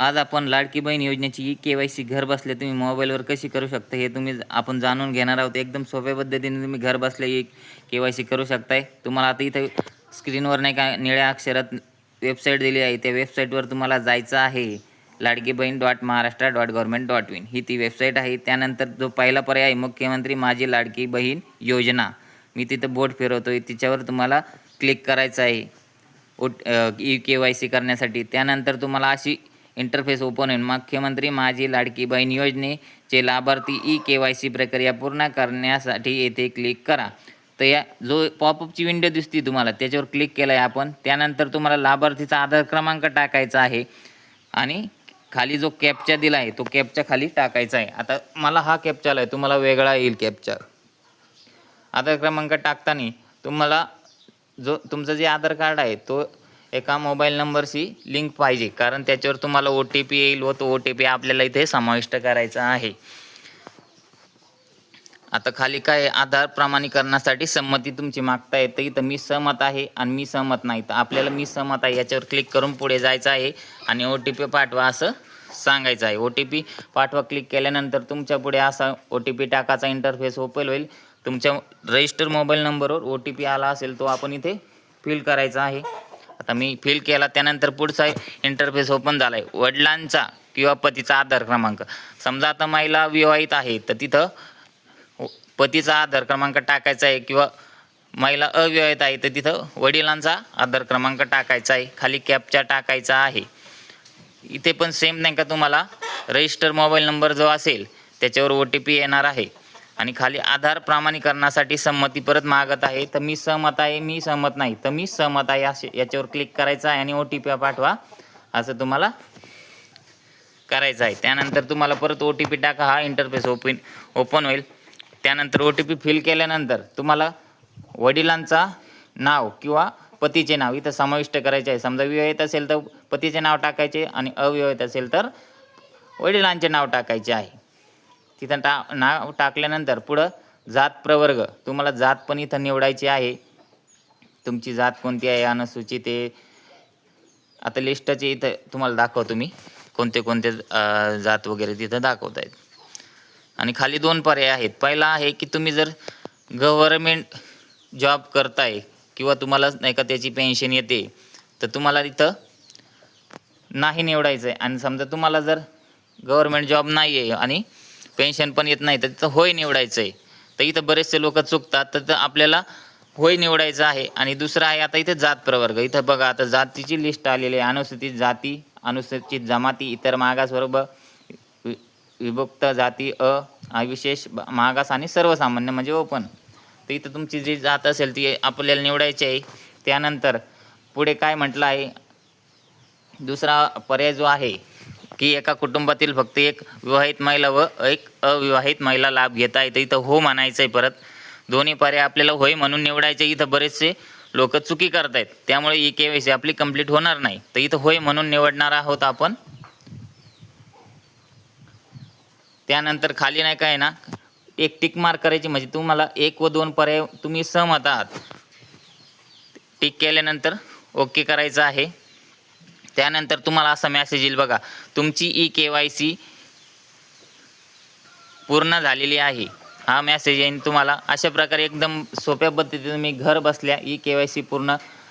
आज आपण लाडकी बहीण योजनेची ई के वाय सी घरबसल्या तुम्ही मोबाईलवर कशी करू शकता हे तुम्ही आपण जाणून घेणार आहोत. एकदम सोप्या पद्धतीने तुम्ही घरबसल्या ई के वाय सी करू शकताय. तुम्हाला आता इथं स्क्रीनवर नाही का निळ्या अक्षरात वेबसाईट दिली आहे. त्या वेबसाईटवर तुम्हाला जायचं आहे. Ladki Bahin dot Maharashtra dot government dot in. ही ती वेबसाईट आहे. त्यानंतर जो पहिला पर्याय आहे मुख्यमंत्री माझी लाडकी बहीण योजना. मी तिथं बोट फिरवतो आहे तिच्यावर तुम्हाला क्लिक करायचं आहे. ओ ई के वाय सी करण्यासाठी. त्यानंतर तुम्हाला अशी इंटरफेस ओपन होईल मुख्यमंत्री माझी लाडकी बहीण योजनेचे लाभार्थी ई के वाय सी प्रक्रिया पूर्ण करण्यासाठी येथे क्लिक करा. तर या जो पॉपअपची विंडो दिसते तुम्हाला त्याच्यावर क्लिक केलं आहे आपण. त्यानंतर तुम्हाला लाभार्थीचा आधार क्रमांक टाकायचा आहे. आणि खाली जो कॅपचा दिला आहे तो कॅपच्या खाली टाकायचा आहे. आता मला हा कॅपचा आला आहे तुम्हाला वेगळा येईल कॅपचा आधार क्रमांक टाकताना तुम्हाला जो तुमचं जे आधार कार्ड आहे तो एका मोबाईल नंबरशी लिंक पाहिजे कारण त्याच्यावर तुम्हाला ओ टी पी येईल व तो ओ टी पी आपल्याला इथे समाविष्ट करायचा आहे. आता खाली काय आधार प्रमाणीकरणासाठी संमती तुमची मागता येते. इथं मी सहमत आहे आणि मी सहमत नाही. तर आपल्याला मी सहमत आहे याच्यावर क्लिक करून पुढे जायचं आहे आणि ओ टी पी पाठवा असं सांगायचं आहे. ओ टी पी पाठवा क्लिक केल्यानंतर तुमच्यापुढे असा ओ टी पी टाकाचा इंटरफेस ओपन होईल. तुमच्या रजिस्टर मोबाईल नंबरवर ओ टी पी आला असेल तो आपण इथे फिल करायचा आहे. आता मी फिल केला त्यानंतर पुढचा इंटरफेस ओपन झाला आहे वडिलांचा किंवा पतीचा आधार क्रमांक. समजा आता महिला विवाहित आहे तर तिथं पतीचा आधार क्रमांक टाकायचा आहे किंवा महिला अविवाहित आहे तर तिथं वडिलांचा आधार क्रमांक टाकायचा आहे. खाली कॅपचा टाकायचा आहे. इथे पण सेम नाही का तुम्हाला? रजिस्टर मोबाईल नंबर जो असेल त्याच्यावर ओ टी पी येणार आहे. आणि खाली आधार प्रमाणीकरणासाठी संमती परत मागत आहे. तर मी सहमत आहे मी सहमत नाही तर मी सहमत आहे असे याच्यावर क्लिक करायचं आहे आणि ओ टी पी पाठवा. असं तुम्हाला करायचं आहे. त्यानंतर तुम्हाला परत ओ टी पी टाका हा इंटरफेस ओपन ओपन होईल. त्यानंतर ओ टी पी फिल केल्यानंतर तुम्हाला वडिलांचा नाव किंवा पतीचे नाव इथं समाविष्ट करायचे आहे. समजा विवाहित असेल तर पतीचे नाव टाकायचे आणि अविवाहित असेल तर वडिलांचे नाव टाकायचे आहे. तिथं टा नाव टाकल्यानंतर पुढं जात प्रवर्ग. तुम्हाला जात पण इथं निवडायची आहे. तुमची जात कोणती आहे अनुसूचित आहे? आता लिस्टचे इथं तुम्हाला दाखवतो मी कोणते कोणते जात वगैरे तिथं दाखवत आहेत आणि खाली दोन पर्याय आहेत. पहिला आहे की तुम्ही जर गव्हर्मेंट जॉब करताय किंवा तुम्हाला नाही का त्याची पेन्शन येते तर तुम्हाला इथं नाही निवडायचं आहे आणि समजा तुम्हाला जर गव्हर्मेंट जॉब नाही आहे आणि पेन्शन पण येत नाही तर तिथं होय निवडायचं आहे तर इथं बरेचसे लोक चुकतात तर आपल्याला होय निवडायचं आहे. आणि दुसरं आहे आता इथं जात प्रवर्ग. इथं बघा आता जातीची लिस्ट आलेली आहे. अनुसूचित जाती अनुसूचित जमाती इतर मागासवर्ग विभक्त जाती अ विशेष मागास आणि सर्वसामान्य म्हणजे ओपन. तर इथं तुमची जी जात असेल ती आपल्याला निवडायची आहे. त्यानंतर पुढे काय म्हटलं आहे? दुसरा पर्याय जो आहे की एका कुटुंबातील फक्त एक विवाहित महिला व एक अविवाहित महिला लाभ घेता येते इथं हो म्हणायचं आहे परत. दोन्ही पर्याय आपल्याला होय म्हणून निवडायचे. इथं बरेचसे लोक चुकी करतायत. त्यामुळे ई के वाय सी आपली कंप्लीट होणार नाही. तर इथं होय म्हणून निवडणार आहोत आपण. त्यानंतर खाली नाही काय ना? एक टिक मार्क करायची म्हणजे तुम्हाला एक व दोन पर्याय तुम्ही सहमत आहात. टिक केल्यानंतर ओके करायचं आहे. त्यानंतर तुम्हाला असा मेसेज येईल बघा. तुमची ई के वाय सी पूर्ण झालेली आहे. हा मेसेज येईल तुम्हाला. अशा प्रकारे एकदम सोप्या पद्धतीने तुम्ही घर बसल्या ई के वाय सी पूर्ण